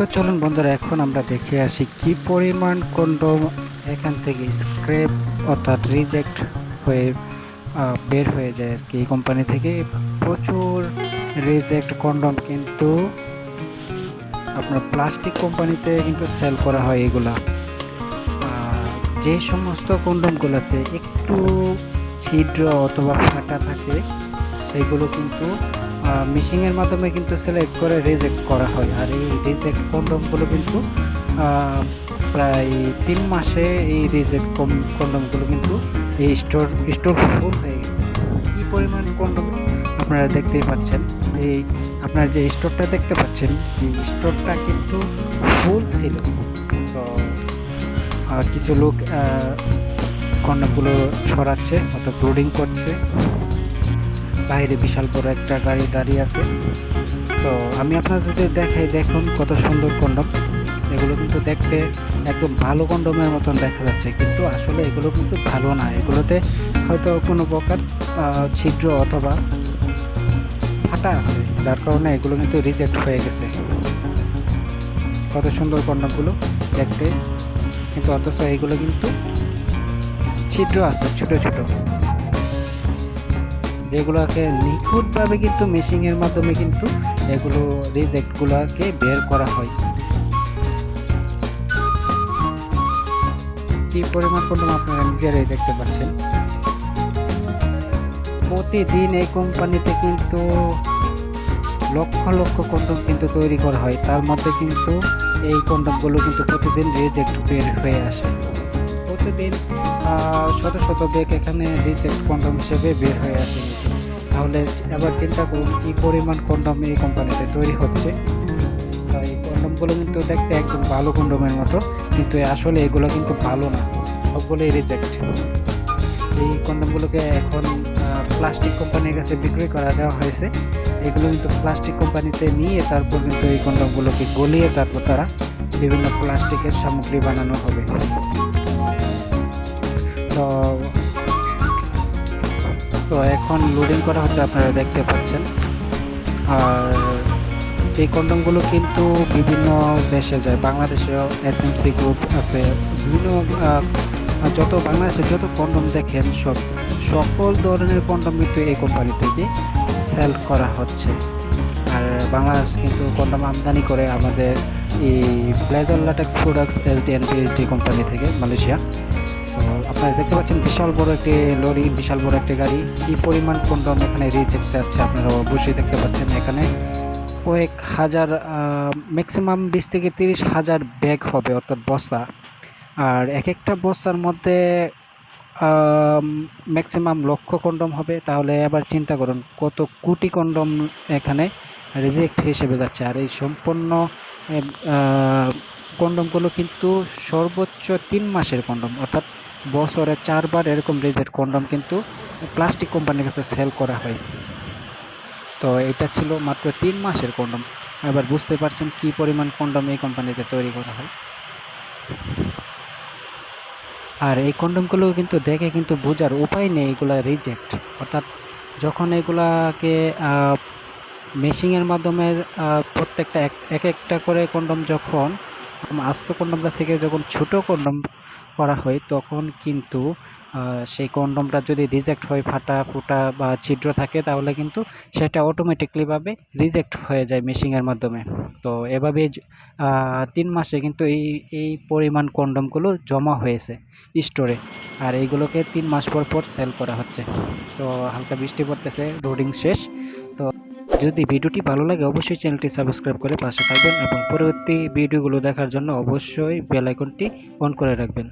তো চলুন বন্ধুরা, এখন আমরা দেখে আসি কি পরিমাণ কন্ডম এখান থেকে স্ক্র্যাপ অর্থাৎ রিজেক্ট হয়ে বের হয়ে যায় আর কি এই কোম্পানি থেকে। প্রচুর রিজেক্ট কন্ডম কিন্তু আপনার প্লাস্টিক কোম্পানিতে কিন্তু সেল করা হয় এগুলা। যে সমস্ত কন্ডমগুলোতে একটু ছিদ্র অথবা ফাটা থাকে, সেগুলো কিন্তু মিশিংয়ের মাধ্যমে কিন্তু সিলেক্ট করে রিজেক্ট করা হয়। আর এই রিজেক্ট কন্ডমগুলো কিন্তু প্রায় তিন মাসে এই রিজেক্ট কম কন্ডমগুলো কিন্তু এই স্টোর স্টোর ফুল হয়ে গেছে। কী পরিমাণ কন্ডম আপনারা দেখতেই পাচ্ছেন? এই আপনার যে স্টোরটা দেখতে পাচ্ছেন, এই স্টোরটা কিন্তু ফুল ছিল। তো কিছু লোক কন্ডমগুলো সরাচ্ছে, অর্থাৎ লোডিং করছে। বাইরে বিশাল বড় একটা গাড়ি দাঁড়িয়ে আছে। তো আমি আপনাদের দেখাই, দেখুন কত সুন্দর কন্ডম। এগুলো কিন্তু দেখতে একদম ভালো কন্ডমের মতন দেখা যাচ্ছে, কিন্তু আসলে এগুলো কিন্তু ভালো না। এগুলোতে হয়তো কোনো প্রকার ছিদ্র অথবা ফাটা আছে, যার কারণে এগুলো কিন্তু রিজেক্ট হয়ে গেছে। কত সুন্দর কন্ডমগুলো দেখতে। কিন্তু অথচ এগুলো কিন্তু ছিদ্র আছে, ছোটো, ছোট। যেগুলোকে নিখুঁতভাবে কিন্তু মেশিংয়ের মাধ্যমে কিন্তু এগুলো রিজেক্টগুলোকে বের করা হয়। কি পরিমাণ কন্ডম আপনারা নিজেরাই দেখতে পাচ্ছেন? প্রতিদিন এই কোম্পানিতে কিন্তু লক্ষ লক্ষ কন্ডম কিন্তু তৈরি করা হয়। তার মধ্যে কিন্তু এই কন্ডমগুলো কিন্তু প্রতিদিন রিজেক্ট বের হয়ে আসে। আহ, শত শত ব্যাগ এখানে রিজেক্ট কন্ডম হিসেবে বের হয়ে আসে। তাহলে এবার চিন্তা করুন কি পরিমাণ কন্ডম এই কোম্পানিতে তৈরি হচ্ছে। এই কন্ডমগুলো কিন্তু দেখতে একদম ভালো কন্ডমের মতো কিন্তু আসলে এগুলো কিন্তু ভালো না সবগুলোই রিজেক্ট এই কন্ডমগুলোকে এখন প্লাস্টিক কোম্পানির কাছে বিক্রি করা দেওয়া হয়েছে। এগুলো কিন্তু প্লাস্টিক কোম্পানিতে নিয়ে তারপর কিন্তু এই কন্ডমগুলোকে গলিয়ে তারপর তারা বিভিন্ন প্লাস্টিকের সামগ্রী বানানো হবে। তো তো এখন লোডিং করা হচ্ছে আপনারা দেখতে পাচ্ছেন। আর এই কন্ডমগুলো কিন্তু বিভিন্ন দেশে যায়। বাংলাদেশেও এসএমসি গ্রুপ আছে। বিভিন্ন যত বাংলাদেশে যত কন্ডম দেখেন, সব, সকল ধরনের কন্ডম কিন্তু এই কোম্পানি থেকে সেল করা হচ্ছে। আর বাংলাদেশ কিন্তু কন্ডম আমদানি করে আমাদের এই pleasure latex products SD and PhD company থেকে, মালয়েশিয়া। আপনারা দেখতে পাচ্ছেন বিশাল বড় একটি লরি, বিশাল বড় একটি গাড়ি। কি পরিমাণ কন্ডম এখানে রিজেক্ট যাচ্ছে আপনারা অবশ্যই দেখতে পাচ্ছেন এখানে। কয়েক হাজার ম্যাক্সিমাম বিশ থেকে তিরিশ হাজার ব্যাগ হবে অর্থাৎ বস্তা। আর এক একটা বস্তার মধ্যে ম্যাক্সিমাম লক্ষ কন্ডম হবে। তাহলে এবার চিন্তা করুন, কত কোটি কন্ডম এখানে রিজেক্ট হিসেবে যাচ্ছে। আর এই সম্পূর্ণ কন্ডমগুলো কিন্তু সর্বোচ্চ তিন মাসের কন্ডম, অর্থাৎ বছরে চারবার এরকম রিজেক্ট কন্ডম কিন্তু প্লাস্টিক কোম্পানির কাছে সেল করা হয়। তো এটা ছিল মাত্র তিন মাসের কন্ডম। এবার বুঝতে পারছেন কি পরিমাণ কন্ডম এই কোম্পানিতে তৈরি করা হয়। আর এই কন্ডমগুলো কিন্তু দেখে কিন্তু বোঝার উপায় নেই এগুলা রিজেক্ট। অর্থাৎ যখন এগুলাকে মেশিংয়ের মাধ্যমে প্রত্যেকটা এক একটা করে কন্ডম যখন, আস্ত কন্ডমটা থেকে যখন ছোট কন্ডম করা হয়, তখন কিন্তু সেই কন্ডমটা যদি রিজেক্ট হয়, ফাটা ফুটা বা ছিদ্র থাকে, তাহলে কিন্তু সেটা অটোমেটিকলিভাবে রিজেক্ট হয়ে যায় মেশিংয়ের মাধ্যমে। তো এভাবে তিন মাসে কিন্তু এই এই পরিমাণ কন্ডমগুলো জমা হয়েছে স্টোরে আর এইগুলোকে তিন মাস পর পর সেল করা হচ্ছে। তো হালকা বৃষ্টি পড়তেছে রোডিং শেষ। তো যদি ভিডিওটি ভালো লাগে, অবশ্যই চ্যানেলটি সাবস্ক্রাইব করে পাশে থাকবেন এবং পরবর্তী ভিডিওগুলো দেখার জন্য অবশ্যই বেল আইকনটি অন করে রাখবেন।